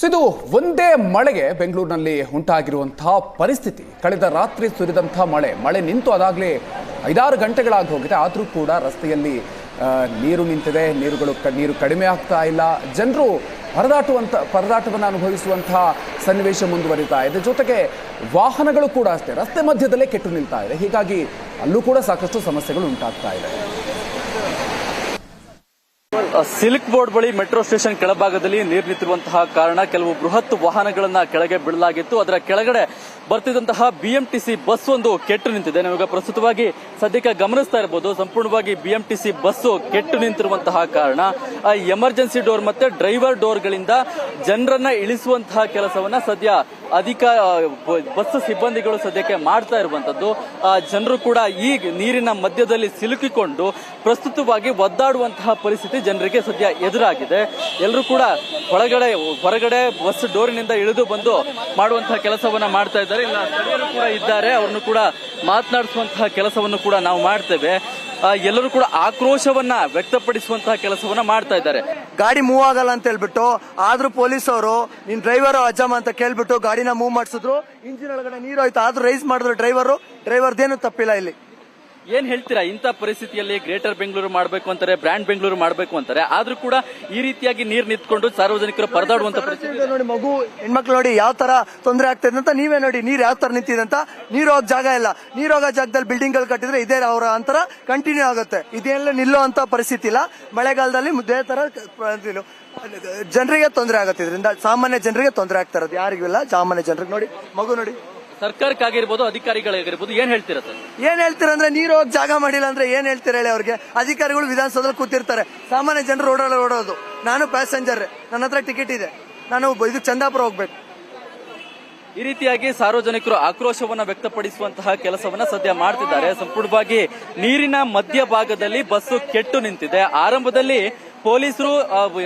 So ಇದು ಒಂದೇ ಮಳೆಗೆ ಬೆಂಗಳೂರಿನಲ್ಲಿ ಉಂಟಾಗಿರುವಂತಹ ಪರಿಸ್ಥಿತಿ. ಕಳೆದ ರಾತ್ರಿ ಸುರಿದಂತಹ ಮಳೆ ಮಳೆ ನಿಂತು ಅದಾಗಲೇ ಐದಾರು ಗಂಟೆಗಳಾಗಿ ಹೋಗಿದೆ. ಆದರೂ ಕೂಡ ರಸ್ತೆಯಲ್ಲಿ ನೀರು ನಿಂತಿದೆ. ನೀರುಗಳು ನೀರು ಕಡಿಮೆ ಆಗ್ತಾ ಇಲ್ಲ. ಜನರು ಪರದಾಟುವಂಥ, ಪರದಾಟವನ್ನು ಅನುಭವಿಸುವಂತಹ ಸನ್ನಿವೇಶ ಮುಂದುವರಿತಾ ಇದೆ. ಜೊತೆಗೆ ವಾಹನಗಳು ಕೂಡ ಅಷ್ಟೇ, ರಸ್ತೆ ಮಧ್ಯದಲ್ಲೇ ಕೆಟ್ಟು ನಿಲ್ತಾ ಇದೆ. ಹೀಗಾಗಿ ಅಲ್ಲೂ ಕೂಡ ಸಾಕಷ್ಟು ಸಮಸ್ಯೆಗಳು ಉಂಟಾಗ್ತಾ ಇದೆ. ಸಿಲ್ಕ್ ಬೋರ್ಡ್ ಬಳಿ ಮೆಟ್ರೋ ಸ್ಟೇಷನ್ ಕೆಳಭಾಗದಲ್ಲಿ ನೀರು ನಿಂತಿರುವಂತಹ ಕಾರಣ ಕೆಲವು ಬೃಹತ್ ವಾಹನಗಳನ್ನ ಕೆಳಗೆ ಬಿಡಲಾಗಿತ್ತು ಅದರ ಕೆಳಗಡೆ ಬರ್ತಿದ್ದಂತಹ ಬಿಎಂಟಿಸಿ ಬಸ್ ಒಂದು ಕೆಟ್ಟು ನಿಂತಿದೆ. ನಾವೀಗ ಪ್ರಸ್ತುತವಾಗಿ ಸದ್ಯಕ್ಕೆ ಗಮನಿಸ್ತಾ ಇರಬಹುದು ಸಂಪೂರ್ಣವಾಗಿ ಬಿಎಂಟಿಸಿ ಬಸ್ ಕೆಟ್ಟು ನಿಂತಿರುವಂತಹ ಕಾರಣ. ಆ ಎಮರ್ಜೆನ್ಸಿ ಡೋರ್ ಮತ್ತೆ ಡ್ರೈವರ್ ಡೋರ್ಗಳಿಂದ ಜನರನ್ನ ಇಳಿಸುವಂತಹ ಕೆಲಸವನ್ನ ಸದ್ಯ ಅಧಿಕ ಬಸ್ ಸಿಬ್ಬಂದಿಗಳು ಸದ್ಯಕ್ಕೆ ಮಾಡ್ತಾ ಇರುವಂತದ್ದು. ಜನರು ಕೂಡ ಈ ನೀರಿನ ಮಧ್ಯದಲ್ಲಿ ಸಿಲುಕಿಕೊಂಡು ಪ್ರಸ್ತುತವಾಗಿ ಒದ್ದಾಡುವಂತಹ ಪರಿಸ್ಥಿತಿ ಜನರಿಗೆ ಸದ್ಯ ಎದುರಾಗಿದೆ. ಎಲ್ಲರೂ ಕೂಡ ಒಳಗಡೆ ಹೊರಗಡೆ ಬಸ್ ಡೋರಿನಿಂದ ಇಳಿದು ಬಂದು ಮಾಡುವಂತಹ ಕೆಲಸವನ್ನ ಮಾಡ್ತಾ ಇದ್ದಾರೆ. ಇಲ್ಲ, ಸ್ಥಳೀಯರು ಕೂಡ ಇದ್ದಾರೆ, ಅವ್ರನ್ನು ಕೂಡ ಮಾತನಾಡಿಸುವಂತಹ ಕೆಲಸವನ್ನು ಕೂಡ ನಾವು ಮಾಡ್ತೇವೆ. ಎಲ್ಲರೂ ಕೂಡ ಆಕ್ರೋಶವನ್ನ ವ್ಯಕ್ತಪಡಿಸುವಂತಹ ಕೆಲಸವನ್ನ ಮಾಡ್ತಾ ಇದ್ದಾರೆ. ಗಾಡಿ ಮೂವ್ ಆಗಲ್ಲ ಅಂತ ಹೇಳ್ಬಿಟ್ಟು, ಆದ್ರೂ ಪೊಲೀಸ್ ಅವರು ನಿನ್ ಡ್ರೈವರ್ ಅಜ್ಜಮ್ಮ ಅಂತ ಕೇಳ್ಬಿಟ್ಟು ಗಾಡಿನ ಮೂವ್ ಮಾಡಿಸಿದ್ರು. ಇಂಜಿನ್ ಒಳಗಡೆ ನೀರು ಆಯ್ತು ಆದ್ರೂ ರೈಸ್ ಮಾಡಿದ್ರು ಡ್ರೈವರ್ ಡ್ರೈವರ್ದೇನು ತಪ್ಪಿಲ್ಲ ಇಲ್ಲಿ. ಏನ್ ಹೇಳ್ತೀರಾ? ಇಂಥ ಪರಿಸ್ಥಿತಿಯಲ್ಲಿ ಗ್ರೇಟರ್ ಬೆಂಗಳೂರು ಮಾಡಬೇಕು ಅಂತಾರೆ ಬ್ರ್ಯಾಂಡ್ ಬೆಂಗಳೂರು ಮಾಡಬೇಕು ಅಂತಾರೆ. ಆದ್ರೂ ಕೂಡ ಈ ರೀತಿಯಾಗಿ ನೀರು ನಿಂತ್ಕೊಂಡು ಸಾರ್ವಜನಿಕರು ಪರದಾಡುವಂತ ಪರಿಸ್ಥಿತಿ ನೋಡಿ ಮಗು ಹೆಣ್ಮಕ್ಳು ನೋಡಿ ಯಾವ ತರ ತೊಂದರೆ ಆಗ್ತದೆ ಅಂತ ನೀವೇ ನೋಡಿ. ನೀರ್ ಯಾವ ತರ ನಿಂತಿದೆ ಅಂತ? ನೀರು ಹೋಗೋ ಜಾಗ ಇಲ್ಲ. ನೀರು ಹೋಗೋ ಜಾಗದಲ್ಲಿ ಬಿಲ್ಡಿಂಗ್ಗಳು ಕಟ್ಟಿದ್ರೆ ಇದೇ ಅವರ ಅಂತರ ಕಂಟಿನ್ಯೂ ಆಗುತ್ತೆ. ಇದೆಲ್ಲ ನಿಲ್ಲೋ ಅಂತ ಪರಿಸ್ಥಿತಿ ಇಲ್ಲ. ಮಳೆಗಾಲದಲ್ಲಿ ಇದೇ ತರ ಜನರಿಗೆ ತೊಂದರೆ ಆಗುತ್ತೆ. ಇದರಿಂದ ಸಾಮಾನ್ಯ ಜನರಿಗೆ ತೊಂದರೆ ಆಗ್ತಾ ಇರೋದು. ಯಾರಿಗೂ ಇಲ್ಲ. ಸಾಮಾನ್ಯ ಜನರಿಗೆ ನೋಡಿ. ಮಗು ನೋಡಿ. ಸರ್ಕಾರಕ್ಕಾಗಿರ್ಬೋದು ಅಧಿಕಾರಿಗಳಾಗಿರ್ಬೋದು ಏನ್ ಹೇಳ್ತೀರಾ ಸರ್? ಏನ್ ಹೇಳ್ತೀರಾ ಅಂದ್ರೆ ನೀರು ಹೋಗಿ ಜಾಗ ಮಾಡಿಲ್ಲ ಅಂದ್ರೆ ಏನ್ ಹೇಳ್ತೀರಾ ಹೇಳಿ ಅವ್ರಿಗೆ? ಅಧಿಕಾರಿಗಳು ವಿಧಾನಸೌಧದಲ್ಲಿ ಕೂತಿರ್ತಾರೆ. ಸಾಮಾನ್ಯ ಜನರು ರೋಡಲ್ಲಿ ಓಡೋದು. ನಾನು ಪ್ಯಾಸೆಂಜರ್ ನನ್ನ ಹತ್ರ ಟಿಕೆಟ್ ಇದೆ. ನಾನು ಇದು ಚಂದಾಪುರ ಹೋಗ್ಬೇಕು. ಈ ರೀತಿಯಾಗಿ ಸಾರ್ವಜನಿಕರು ಆಕ್ರೋಶವನ್ನ ವ್ಯಕ್ತಪಡಿಸುವಂತಹ ಕೆಲಸವನ್ನ ಸದ್ಯ ಮಾಡ್ತಿದ್ದಾರೆ. ಸಂಪೂರ್ಣವಾಗಿ ನೀರಿನ ಮಧ್ಯಭಾಗದಲ್ಲಿ ಬಸ್ಸು ಕೆಟ್ಟು ನಿಂತಿದೆ. ಆರಂಭದಲ್ಲಿ ಪೊಲೀಸರು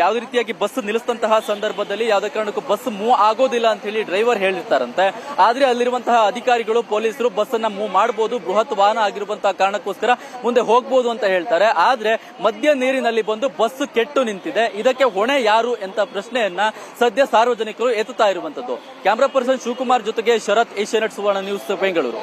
ಯಾವ್ದೇ ರೀತಿಯಾಗಿ ಬಸ್ ನಿಲ್ಲಿಸಿದಂತಹ ಸಂದರ್ಭದಲ್ಲಿ ಯಾವುದೇ ಕಾರಣಕ್ಕೂ ಬಸ್ ಮೂವ್ ಆಗೋದಿಲ್ಲ ಅಂತ ಹೇಳಿ ಡ್ರೈವರ್ ಹೇಳಿರ್ತಾರಂತೆ. ಆದ್ರೆ ಅಲ್ಲಿರುವಂತಹ ಅಧಿಕಾರಿಗಳು, ಪೊಲೀಸರು ಬಸ್ ಅನ್ನ ಮೂವ್ ಮಾಡಬಹುದು ಬೃಹತ್ ವಾಹನ ಆಗಿರುವಂತಹ ಕಾರಣಕ್ಕೋಸ್ಕರ ಮುಂದೆ ಹೋಗ್ಬೋದು ಅಂತ ಹೇಳ್ತಾರೆ. ಆದ್ರೆ ಮಧ್ಯ ನೀರಿನಲ್ಲಿ ಬಂದು ಬಸ್ ಕೆಟ್ಟು ನಿಂತಿದೆ. ಇದಕ್ಕೆ ಹೊಣೆ ಯಾರು ಅಂತ ಪ್ರಶ್ನೆಯನ್ನ ಸದ್ಯ ಸಾರ್ವಜನಿಕರು ಎತ್ತುತ್ತಾ ಇರುವಂತದ್ದು. ಕ್ಯಾಮರಾ ಪರ್ಸನ್ ಶಿವಕುಮಾರ್ ಜೊತೆಗೆ ಶರತ್ ಏಷ್ಯಾನೆಟ್ ಸುವರ್ಣ ನ್ಯೂಸ್, ಬೆಂಗಳೂರು.